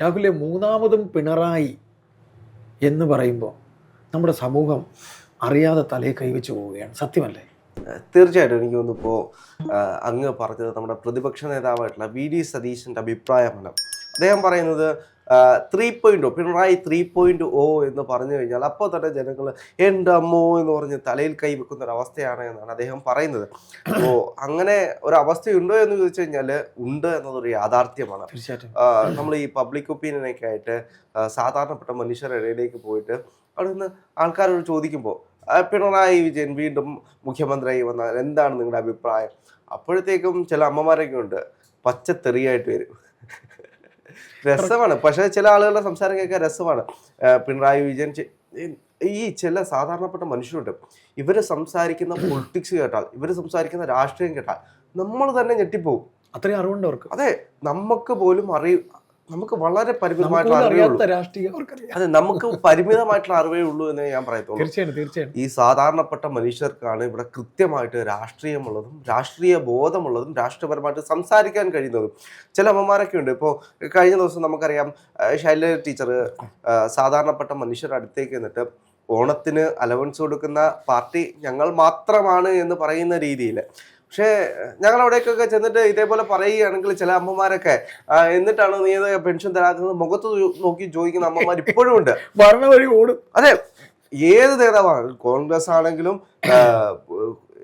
രാഹുലെ മൂന്നാമതും പിണറായി എന്ന് പറയുമ്പോൾ നമ്മുടെ സമൂഹം അറിയാതെ തലയെ കൈവച്ച് പോവുകയാണ്. സത്യമല്ലേ? തീർച്ചയായിട്ടും എനിക്ക് തോന്നുന്നു ഇപ്പോൾ അങ്ങ് പറഞ്ഞത് നമ്മുടെ പ്രതിപക്ഷ നേതാവായിട്ടുള്ള വി ഡി സതീശന്റെ അഭിപ്രായമാണ്. അദ്ദേഹം പറയുന്നത് three point O Pinarayi three point O എന്ന് പറഞ്ഞു കഴിഞ്ഞാൽ അപ്പോൾ തന്നെ ജനങ്ങൾ എന്റെ അമ്മോ എന്ന് പറഞ്ഞ് തലയിൽ കൈ വെക്കുന്ന ഒരു അവസ്ഥയാണ് എന്നാണ് അദ്ദേഹം പറയുന്നത്. അപ്പോൾ അങ്ങനെ ഒരു അവസ്ഥയുണ്ടോ എന്ന് ചോദിച്ചു കഴിഞ്ഞാൽ ഉണ്ട് എന്നതൊരു യാഥാർത്ഥ്യമാണ്. നമ്മൾ ഈ പബ്ലിക് ഒപ്പീനിയനൊക്കെ ആയിട്ട് സാധാരണപ്പെട്ട മനുഷ്യരുടെ ഇടയിലേക്ക് പോയിട്ട് അവിടെ നിന്ന് ആൾക്കാരോട് ചോദിക്കുമ്പോൾ പിണറായി വിജയൻ വീണ്ടും മുഖ്യമന്ത്രിയായി വന്നാൽ എന്താണ് നിങ്ങളുടെ അഭിപ്രായം? അപ്പോഴത്തേക്കും ചില അമ്മമാരൊക്കെ ഉണ്ട് പച്ചത്തെറിയായിട്ട് വരും. രസമാണ്. പക്ഷെ ചില ആളുകളുടെ സംസാരം കേൾക്കാൻ രസമാണ്. പിണറായി വിജയൻ ഈ- ഈ ചില സാധാരണപ്പെട്ട മനുഷ്യരുണ്ട്. ഇവർ സംസാരിക്കുന്ന പൊളിറ്റിക്സ് കേട്ടാൽ ഇവർ സംസാരിക്കുന്ന രാഷ്ട്രീയം കേട്ടാൽ നമ്മൾ തന്നെ ഞെട്ടിപ്പോവും അത്രയും അറിവുണ്ട് അവർക്ക്. അതെ നമുക്ക് പോലും അറിയ നമുക്ക് വളരെ പരിമിതമായിട്ടുള്ള അറിവേ അതെ നമുക്ക് പരിമിതമായിട്ടുള്ള അറിവേ ഉള്ളൂ എന്ന് ഞാൻ പറയത്തുള്ളൂ തീർച്ചയായും തീർച്ചയായും ഈ സാധാരണപ്പെട്ട മനുഷ്യർക്കാണ് ഇവിടെ കൃത്യമായിട്ട് രാഷ്ട്രീയമുള്ളതും രാഷ്ട്രീയ ബോധമുള്ളതും രാഷ്ട്രീയപരമായിട്ട് സംസാരിക്കാൻ കഴിയുന്നതും. ചില അമ്മമാരൊക്കെ ഉണ്ട്. ഇപ്പോൾ കഴിഞ്ഞ ദിവസം നമുക്കറിയാം ശൈല ടീച്ചർ സാധാരണപ്പെട്ട മനുഷ്യരുടെ അടുത്തേക്ക് എന്നിട്ട് ഓണത്തിന് അലവൻസ് കൊടുക്കുന്ന പാർട്ടി ഞങ്ങൾ മാത്രമാണ് എന്ന് പറയുന്ന രീതിയിൽ പക്ഷേ ഞങ്ങൾ അവിടേക്കൊക്കെ ചെന്നിട്ട് ഇതേപോലെ പറയുകയാണെങ്കിൽ ചില അമ്മമാരൊക്കെ എന്നിട്ടാണ് നീ പെൻഷൻ തരാത്തത്? മുഖത്ത് നോക്കി ചോദിക്കുന്ന അമ്മമാർ ഇപ്പോഴും ഉണ്ട്. ഭരണ വഴി ഓടും. അതെ ഏത് നേതാവാണ്? കോൺഗ്രസ് ആണെങ്കിലും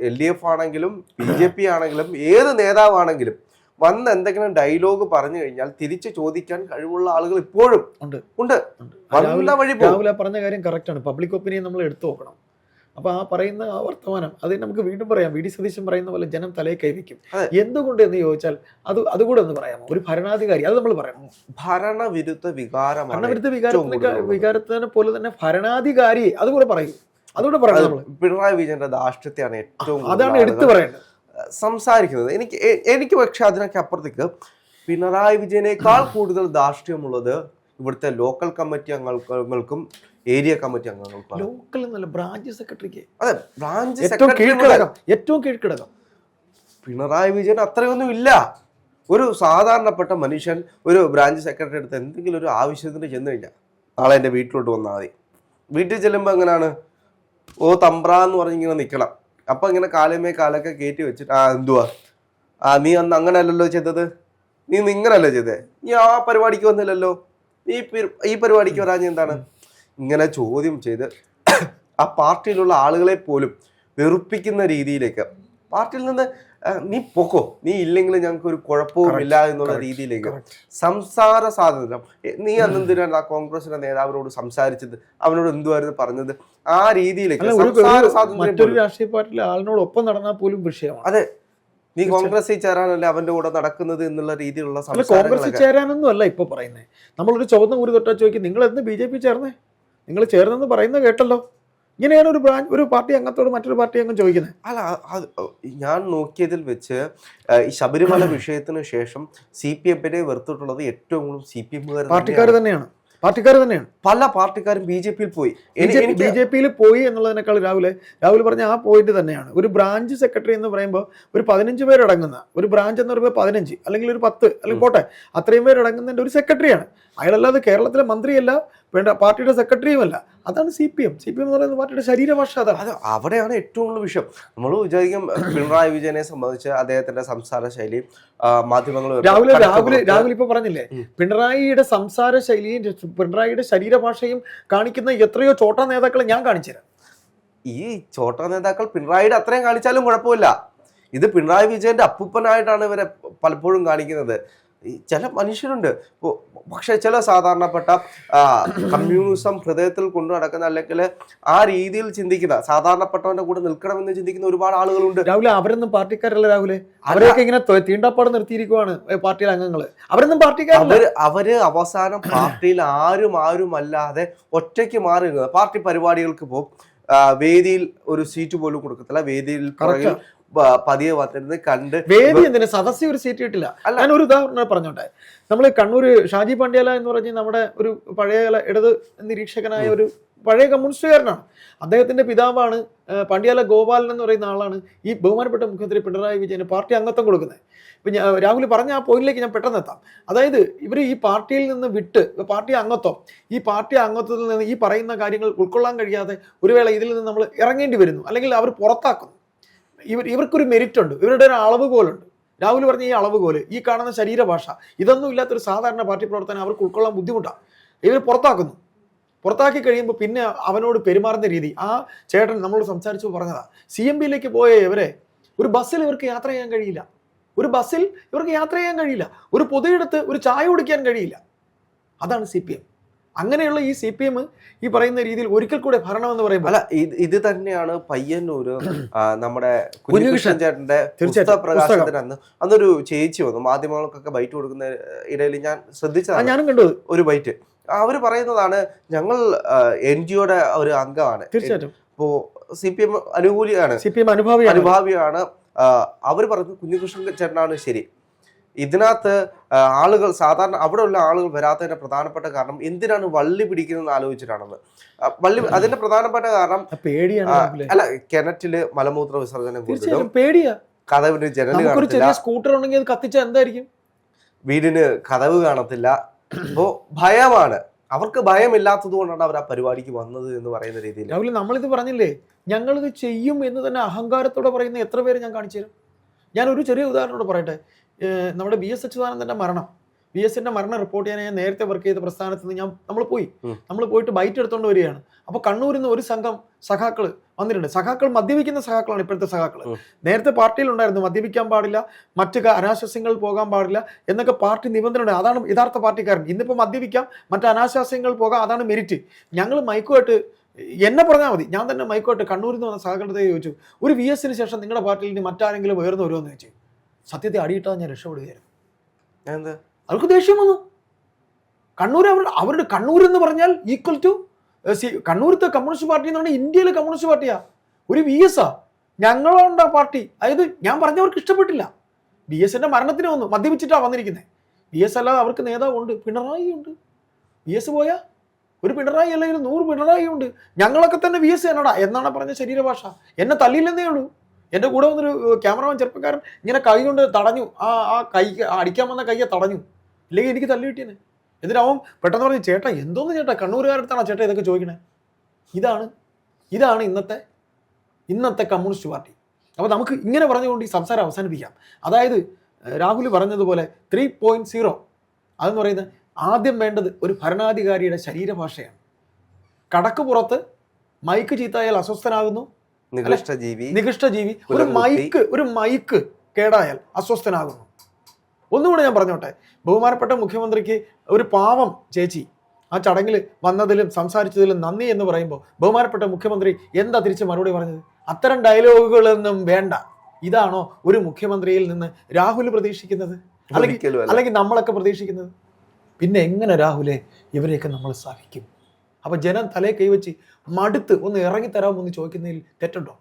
എൽ ഡി എഫ് ആണെങ്കിലും ബി ജെ പി ആണെങ്കിലും ഏത് നേതാവാണെങ്കിലും വന്ന് എന്തെങ്കിലും ഡയലോഗ് പറഞ്ഞു കഴിഞ്ഞാൽ തിരിച്ചു ചോദിക്കാൻ കഴിവുള്ള ആളുകൾ ഇപ്പോഴും ഉണ്ട്. ഉണ്ട്. വഴി പറഞ്ഞ കാര്യം കറക്റ്റ് ആണ്. പബ്ലിക് ഒപ്പീനിയൻ നമ്മൾ എടുത്തു നോക്കണം. അപ്പൊ ആ പറയുന്ന ആ വർത്തമാനം അത് നമുക്ക് വീണ്ടും പറയാം. വി. ഡി. സതീശൻ പറയുന്ന പോലെ ജനം തലയെ കൈവയ്ക്കും. എന്തുകൊണ്ട് എന്ന് ചോദിച്ചാൽ അത് അതുകൂടെ ഒന്ന് പറയാമോ? ഒരു ഭരണാധികാരി അത് നമ്മൾ പറയാം. ഭരണവിരുദ്ധ വികാരം ഭരണവിരുദ്ധ വികാരം വികാരത്തിന് വികാരത്തിനെ പോലെ തന്നെ ഭരണാധികാരി അതുകൂടെ പറയും. അതുകൂടെ പറയാം നമ്മൾ പിണറായി വിജയന്റെ ധാർഷ്ട്യത്തെയാണ് ഏറ്റവും അതാണ് എടുത്തു പറയേണ്ടത്. സംസാരിക്കുന്നത്. എനിക്ക് എനിക്ക് പക്ഷെ അതിനൊക്കെ അപ്പുറത്തേക്ക് പിണറായി വിജയനേക്കാൾ കൂടുതൽ ധാർഷ്ട്യമുള്ളത് ഇവിടുത്തെ ലോക്കൽ കമ്മിറ്റി അംഗങ്ങൾക്കും ഏരിയ കമ്മിറ്റി അംഗങ്ങൾ ലോക്കൽ എന്നല്ല ബ്രാഞ്ച് സെക്രട്ടറിക്ക് അതെ ബ്രാഞ്ച് ഏറ്റവും കീഴ്ഘടകം ഏറ്റവും കീഴ്ഘടകം. പിണറായി വിജയൻ അത്രയൊന്നും ഇല്ല. ഒരു സാധാരണപ്പെട്ട മനുഷ്യൻ ഒരു ബ്രാഞ്ച് സെക്രട്ടറി അടുത്ത് എന്തെങ്കിലും ഒരു ആവശ്യത്തിന് ചെന്ന് കഴിഞ്ഞാൽ നാളെ എന്റെ വീട്ടിലോട്ട് വന്നാൽ മതി. വീട്ടിൽ ചെല്ലുമ്പോൾ എങ്ങനെയാണ് ഓ തമ്പ്ര എന്ന് പറഞ്ഞിങ്ങനെ നിൽക്കണം അപ്പം ഇങ്ങനെ കാലമേ കാലൊക്കെ കയറ്റി വെച്ചിട്ട് ആ എന്തുവാ? ആ നീ അന്ന് അങ്ങനെയല്ലല്ലോ ചെയ്തത്? നീ ഇങ്ങനല്ലേ ചെയ്തേ? നീ ആ പരിപാടിക്ക് വന്നില്ലല്ലോ? നീ ഈ പരിപാടിക്ക് വരാഞ്ഞ എന്താണ്? ഇങ്ങനെ ചോദ്യം ചെയ്ത് ആ പാർട്ടിയിലുള്ള ആളുകളെ പോലും വെറുപ്പിക്കുന്ന രീതിയിലേക്ക് പാർട്ടിയിൽ നിന്ന് നീ പൊക്കോ നീ ഇല്ലെങ്കിൽ ഞങ്ങൾക്ക് ഒരു കുഴപ്പവും ഇല്ല എന്നുള്ള രീതിയിലേക്ക്. സംസാര സ്വാതന്ത്ര്യം. നീ അന്നെന്തിനാണ് ആ കോൺഗ്രസിന്റെ നേതാവിനോട് സംസാരിച്ചത്? അവനോട് എന്തുവായിരുന്നു പറഞ്ഞത്? ആ രീതിയിലേക്ക് സംസാര സ്വാതന്ത്ര്യം രാഷ്ട്രീയ പാർട്ടിയിലെ ആളിനോടൊപ്പം നടന്നാൽ പോലും വിഷയമാണ്. അതെ. നീ കോൺഗ്രസിൽ ചേരാനല്ലേ അവന്റെ കൂടെ നടക്കുന്നത് എന്നുള്ള രീതിയിലുള്ള കോൺഗ്രസിൽ ചേരാനൊന്നും അല്ല ഇപ്പൊ പറയുന്നത് നമ്മളൊരു ചുവന്ന കൂടി തൊട്ടാ ചോദിക്കും നിങ്ങൾ എന്ത് ബി ജെ പി ചേർന്നേ? നിങ്ങൾ ചേർന്നെന്ന് പറയുന്നത് കേട്ടല്ലോ. ഇങ്ങനെയാണ് ഒരു ബ്രാഞ്ച് ഒരു പാർട്ടി അംഗത്തോട് മറ്റൊരു പാർട്ടി അംഗം ചോദിക്കുന്നത്. അല്ല അത് ഞാൻ നോക്കിയതിൽ വെച്ച് ഈ ശബരിമല വിഷയത്തിന് ശേഷം സി പി എമ്മിനെ വെറുത്തിട്ടുള്ളത് ഏറ്റവും കൂടുതൽ സി പി പാർട്ടിക്കാർ തന്നെയാണ്. പാർട്ടിക്കാർ തന്നെയാണ്. പല പാർട്ടിക്കാരും ബി ജെ പിയിൽ പോയി. ബി ജെ പിയിൽ പോയി എന്നുള്ളതിനേക്കാൾ രാഹുലെ രാഹുൽ പറഞ്ഞ ആ പോയിന്റ് തന്നെയാണ്. ഒരു ബ്രാഞ്ച് സെക്രട്ടറി എന്ന് പറയുമ്പോൾ ഒരു പതിനഞ്ച് പേരടങ്ങുന്ന ഒരു ബ്രാഞ്ച് എന്ന് പറയുമ്പോൾ പതിനഞ്ച് അല്ലെങ്കിൽ ഒരു പത്ത് അല്ലെങ്കിൽ പോട്ടെ അത്രയും പേരടങ്ങുന്നതിന്റെ ഒരു സെക്രട്ടറിയാണ്. അയാളല്ലാതെ കേരളത്തിലെ മന്ത്രിയല്ല വേണ്ട പാർട്ടിയുടെ സെക്രട്ടറിയുമല്ല അതാണ് C P M C P M എന്ന് പറയുന്നത് പാർട്ടിയുടെ ശരീരഭാഷ അതാണ്. അത് അവിടെയാണ് ഏറ്റവും കൂടുതൽ വിഷയം. നമ്മൾ വിചാരിക്കും പിണറായി വിജയനെ സംബന്ധിച്ച് അദ്ദേഹത്തിന്റെ സംസാര ശൈലി മാധ്യമങ്ങൾ രാഹുൽ രാഹുൽ രാഹുൽ ഇപ്പൊ പറഞ്ഞില്ലേ. പിണറായിയുടെ സംസാര ശൈലിയും പിണറായിയുടെ ശരീരഭാഷയും കാണിക്കുന്ന എത്രയോ ചോട്ട നേതാക്കളെ ഞാൻ കാണിച്ചുതരാം. ഈ ചോട്ട നേതാക്കൾ പിണറായിയുടെ അത്രയും കാണിച്ചാലും കുഴപ്പമില്ല. ഇത് പിണറായി വിജയന്റെ അപ്പൂപ്പനായിട്ടാണ് ഇവരെ പലപ്പോഴും കാണിക്കുന്നത്. ചില മനുഷ്യരുണ്ട്. പക്ഷെ ചില സാധാരണപ്പെട്ട കമ്മ്യൂണിസം ഹൃദയത്തിൽ കൊണ്ടു നടക്കുന്ന അല്ലെങ്കിൽ ആ രീതിയിൽ ചിന്തിക്കുന്ന സാധാരണപ്പെട്ടവന്റെ കൂടെ നിൽക്കണമെന്ന് ചിന്തിക്കുന്ന ഒരുപാട് ആളുകളുണ്ട്. രാഹുലെ അവരൊന്നും പാർട്ടിക്കാരല്ല രാഹുലെ? അവരൊക്കെ ഇങ്ങനെ തീണ്ടാപ്പാട് നിർത്തിയിരിക്കുവാണ് പാർട്ടിയിലെ അംഗങ്ങൾ അവരൊന്നും പാർട്ടിക്കാരല്ല. അവർ അവർ അവസാനം പാർട്ടിയിൽ ആരും ആരും അല്ലാതെ ഒറ്റയ്ക്ക് മാറി പാർട്ടി പരിപാടികൾക്ക് പോകും വേദിയിൽ ഒരു സീറ്റ് പോലും കൊടുക്കത്തില്ല. വേദിയിൽ പതിയെ വന്നിരുന്ന് കണ്ട് വേദി എന്തിനു? സദസ്യ ഒരു സീറ്റ് കിട്ടില്ല. അല്ല. ഞാൻ ഒരു ഉദാഹരണം പറഞ്ഞോട്ടെ. നമ്മൾ കണ്ണൂർ ഷാജി പാണ്ഡ്യാല എന്ന് പറഞ്ഞ് നമ്മുടെ ഒരു പഴയ ഇടത് നിരീക്ഷകനായ ഒരു പഴയ കമ്മ്യൂണിസ്റ്റുകാരനാണ്. അദ്ദേഹത്തിന്റെ പിതാവാണ് പാണ്ഡ്യാല ഗോപാലൻ എന്ന് പറയുന്ന ആളാണ് ഈ ബഹുമാനപ്പെട്ട മുഖ്യമന്ത്രി പിണറായി വിജയന് പാർട്ടി അംഗത്വം കൊടുക്കുന്നത്. ഇപ്പൊ ഞാൻ രാഹുൽ പറഞ്ഞ ആ പോയിന്റിലേക്ക് ഞാൻ പെട്ടെന്ന് എത്താം. അതായത് ഇവർ ഈ പാർട്ടിയിൽ നിന്ന് വിട്ട് പാർട്ടി അംഗത്വം ഈ പാർട്ടി അംഗത്വത്തിൽ നിന്ന് ഈ പറയുന്ന കാര്യങ്ങൾ ഉൾക്കൊള്ളാൻ കഴിയാതെ ഒരു വേള ഇതിൽ നിന്ന് നമ്മൾ ഇറങ്ങേണ്ടി വരുന്നു. അല്ലെങ്കിൽ അവർ പുറത്താക്കുന്നു. ഇവർ ഇവർക്കൊരു മെരിറ്റ് ഉണ്ട് ഇവരുടെ ഒരു അളവ് പോലുണ്ട് രാഹുൽ പറഞ്ഞ ഈ അളവ് പോലെ ഈ കാണുന്ന ശരീരഭാഷ ഇതൊന്നും ഇല്ലാത്തൊരു സാധാരണ പാർട്ടി പ്രവർത്തനം അവർക്ക് ഉൾക്കൊള്ളാൻ ബുദ്ധിമുട്ടാണ് ഇവർ പുറത്താക്കുന്നു. പുറത്താക്കി കഴിയുമ്പോൾ പിന്നെ അവനോട് പെരുമാറുന്ന രീതി. ആ ചേട്ടൻ നമ്മളോട് സംസാരിച്ചു പറഞ്ഞതാ സി എം പിയിലേക്ക് പോയ ഇവരെ ഒരു ബസ്സിൽ ഇവർക്ക് യാത്ര ചെയ്യാൻ കഴിയില്ല. ഒരു ബസ്സിൽ ഇവർക്ക് യാത്ര ചെയ്യാൻ കഴിയില്ല. ഒരു പൊതുയിടത്ത് ഒരു ചായ കുടിക്കാൻ കഴിയില്ല. അതാണ് സി പി എം. അങ്ങനെയുള്ള ഈ സി പി എം ഈ പറയുന്ന രീതിയിൽ ഒരിക്കൽ കൂടെ ഭരണം എന്ന് പറയുമ്പോൾ അല്ല ഇത് തന്നെയാണ് പയ്യന്നൂർ നമ്മുടെ കുഞ്ഞുകൃഷ്ണൻ. ചേട്ടന്റെ തീർച്ചയായിട്ടും. അന്ന് അന്നൊരു ചേച്ചി വന്നു. മാധ്യമങ്ങൾക്കൊക്കെ ബൈറ്റ് കൊടുക്കുന്ന ഇടയിൽ ഞാൻ ശ്രദ്ധിച്ചതാണ്. ഞാനും കണ്ടു. ഒരു ബൈറ്റ്. അവർ പറയുന്നതാണ് ഞങ്ങൾ എൻ ജിഒയുടെ ഒരു അംഗമാണ്. തീർച്ചയായിട്ടും. ഇപ്പോ സി പി എം അനുകൂലിയാണ്. സി പി എം അനുഭാവിയാണ്. അനുഭാവിയാണ്. അവർ പറഞ്ഞു കുഞ്ഞുകൃഷ്ണൻ ചേട്ടനാണ് ശരി. ഇതിനകത്ത് ആളുകൾ സാധാരണ അവിടെ ഉള്ള ആളുകൾ വരാത്തതിന്റെ പ്രധാനപ്പെട്ട കാരണം എന്തിനാണ് വള്ളി പിടിക്കുന്നത് ആലോചിച്ചിട്ടാണെന്ന് വള്ളി അതിന്റെ പ്രധാനപ്പെട്ട കാരണം പേടിയാണ്. അല്ല കിണറ്റിൽ മലമൂത്ര വിസർജനം പേടിയാ. കഥവിന് സ്കൂട്ടർ ഉണ്ടെങ്കിൽ അത് എന്തായിരിക്കും? വീടിന് കഥവ് കാണത്തില്ല. അപ്പോ ഭയമാണ്. അവർക്ക് ഭയമില്ലാത്തത് കൊണ്ടാണ് അവർ ആ പരിപാടിക്ക് വന്നത് എന്ന് പറയുന്ന രീതിയിൽ. രാഹുൽ നമ്മളിത് പറഞ്ഞില്ലേ? ഞങ്ങളിത് ചെയ്യും എന്ന് തന്നെ അഹങ്കാരത്തോടെ പറയുന്ന എത്ര പേര് ഞാൻ കാണിച്ചു തരും? ഞാൻ ഒരു ചെറിയ ഉദാഹരണത്തോടെ പറയട്ടെ. നമ്മുടെ ബി എസ് അച്യുതാനന്ദന്റെ മരണം. ബി എസിന്റെ മരണം റിപ്പോർട്ട് ചെയ്യാൻ ഞാൻ നേരത്തെ വർക്ക് ചെയ്ത പ്രസ്ഥാനത്ത് നിന്ന് ഞാൻ നമ്മൾ പോയി. നമ്മൾ പോയിട്ട് ബൈറ്റ് എടുത്തുകൊണ്ട് വരികയാണ്. അപ്പോൾ കണ്ണൂരിൽ നിന്ന് ഒരു സംഘം സഖാക്കൾ വന്നിട്ടുണ്ട്. സഖാക്കൾ മദ്യപിക്കുന്ന സഖാക്കളാണ് ഇപ്പോഴത്തെ സഖാക്കൾ നേരത്തെ പാർട്ടിയിൽ ഉണ്ടായിരുന്നു. മദ്യപിക്കാൻ പാടില്ല. മറ്റു അനാശാസ്യങ്ങൾ പോകാൻ പാടില്ല എന്നൊക്കെ പാർട്ടി നിബന്ധനയുണ്ട്. അതാണ് യഥാർത്ഥ പാർട്ടിക്കാരൻ. ഇന്നിപ്പോൾ മദ്യപിക്കാം മറ്റു അനാശാസ്യങ്ങൾ പോകാം അതാണ് മെരിറ്റ് ഞങ്ങൾ മൈക്കുമായിട്ട് എന്നെ പറഞ്ഞാൽ മതി. ഞാൻ തന്നെ മൈക്കോട്ട് കണ്ണൂരിൽ നിന്ന് വന്ന സഹകരണത്തെ ചോദിച്ചു. ഒരു വി എസിന് ശേഷം നിങ്ങളുടെ പാർട്ടിയിൽ നിന്ന് മറ്റാരെങ്കിലും ഉയർന്നു വരുമോ എന്ന് ചോദിച്ചു. സത്യത്തെ അടിയിട്ടാ ഞാൻ രക്ഷപ്പെടുകയായിരുന്നു. എന്താ അവർക്ക് ദേഷ്യം വന്നു. കണ്ണൂർ അവരുടെ അവരുടെ കണ്ണൂർ എന്ന് പറഞ്ഞാൽ ഈക്വൽ ടു കണ്ണൂരത്തെ കമ്മ്യൂണിസ്റ്റ് പാർട്ടി എന്ന് പറഞ്ഞാൽ ഇന്ത്യയിലെ കമ്മ്യൂണിസ്റ്റ് പാർട്ടിയാ. ഒരു വി എസ് ആ. ഞങ്ങളുണ്ട് ആ പാർട്ടി. അതായത് ഞാൻ പറഞ്ഞവർക്ക് ഇഷ്ടപ്പെട്ടില്ല. ബി എസിന്റെ മരണത്തിന് വന്നു. മദ്യപിച്ചിട്ടാ വന്നിരിക്കുന്നത് ബി എസ് അല്ലാതെ അവർക്ക് നേതാവുണ്ട്. പിണറായി ഉണ്ട് ബി എസ് പോയാ ഒരു പിണറായി അല്ലെങ്കിൽ നൂറ് പിണറായി ഉണ്ട് ഞങ്ങളൊക്കെ തന്നെ വി എസ് എന്നടാ എന്നാണ് പറഞ്ഞ ശരീരഭാഷ. എന്നെ തല്ലിയില്ലെന്നേ ഉള്ളൂ. എന്റെ കൂടെ വന്നൊരു ക്യാമറമാൻ ചെറുപ്പക്കാരൻ ഇങ്ങനെ കൈ കൊണ്ട് തടഞ്ഞു. ആ ആ കൈ അടിക്കാൻ വന്ന കൈയെ തടഞ്ഞു. ഇല്ലെങ്കിൽ എനിക്ക് തല്ലി കിട്ടിയേനെ എന്നിട്ട് അവൻ പെട്ടെന്ന് പറഞ്ഞു ചേട്ടാ എന്തോന്ന് ചേട്ടാ? കണ്ണൂരുകാരടുത്താണോ ചേട്ടാ ഇതൊക്കെ ചോദിക്കണേ? ഇതാണ്. ഇതാണ് ഇന്നത്തെ ഇന്നത്തെ കമ്മ്യൂണിസ്റ്റ് പാർട്ടി. അപ്പോൾ നമുക്ക് ഇങ്ങനെ പറഞ്ഞുകൊണ്ട് ഈ സംസാരം അവസാനിപ്പിക്കാം. അതായത് രാഹുൽ പറഞ്ഞതുപോലെ ത്രീ പോയിന്റ് സീറോ അതെന്ന് പറയുന്നത് ആദ്യം വേണ്ടത് ഒരു ഭരണാധികാരിയുടെ ശരീരഭാഷയാണ്. കടക്ക് പുറത്ത് മൈക്ക് ചീത്തായാൽ അസ്വസ്ഥനാകുന്നു നികൃഷ്ട ജീവി നികൃഷ്ട ജീവി ഒരു മൈക്ക് ഒരു മൈക്ക് കേടായാൽ അസ്വസ്ഥനാകുന്നു. ഒന്നുകൂടെ ഞാൻ പറഞ്ഞോട്ടെ. ബഹുമാനപ്പെട്ട മുഖ്യമന്ത്രിക്ക് ഒരു പാവം ചേച്ചി ആ ചടങ്ങിൽ വന്നതിലും സംസാരിച്ചതിലും നന്ദി എന്ന് പറയുമ്പോൾ ബഹുമാനപ്പെട്ട മുഖ്യമന്ത്രി എന്താ തിരിച്ച് മറുപടി പറഞ്ഞത്? അത്തരം ഡയലോഗുകളൊന്നും വേണ്ട. ഇതാണോ ഒരു മുഖ്യമന്ത്രിയിൽ നിന്ന് രാഹുൽ പ്രതീക്ഷിക്കുന്നത്? അല്ലെങ്കിൽ അല്ലെങ്കിൽ നമ്മളൊക്കെ പ്രതീക്ഷിക്കുന്നത്? പിന്നെ എങ്ങനെ രാഹുലെ? ഇവരെയൊക്കെ നമ്മൾ സഹിക്കും. അപ്പൊ ജനം തലേ കൈവച്ച് മടുത്ത് ഒന്ന് ഇറങ്ങിത്തരാമോ എന്ന് ചോദിക്കുന്നതിൽ തെറ്റുണ്ടോ?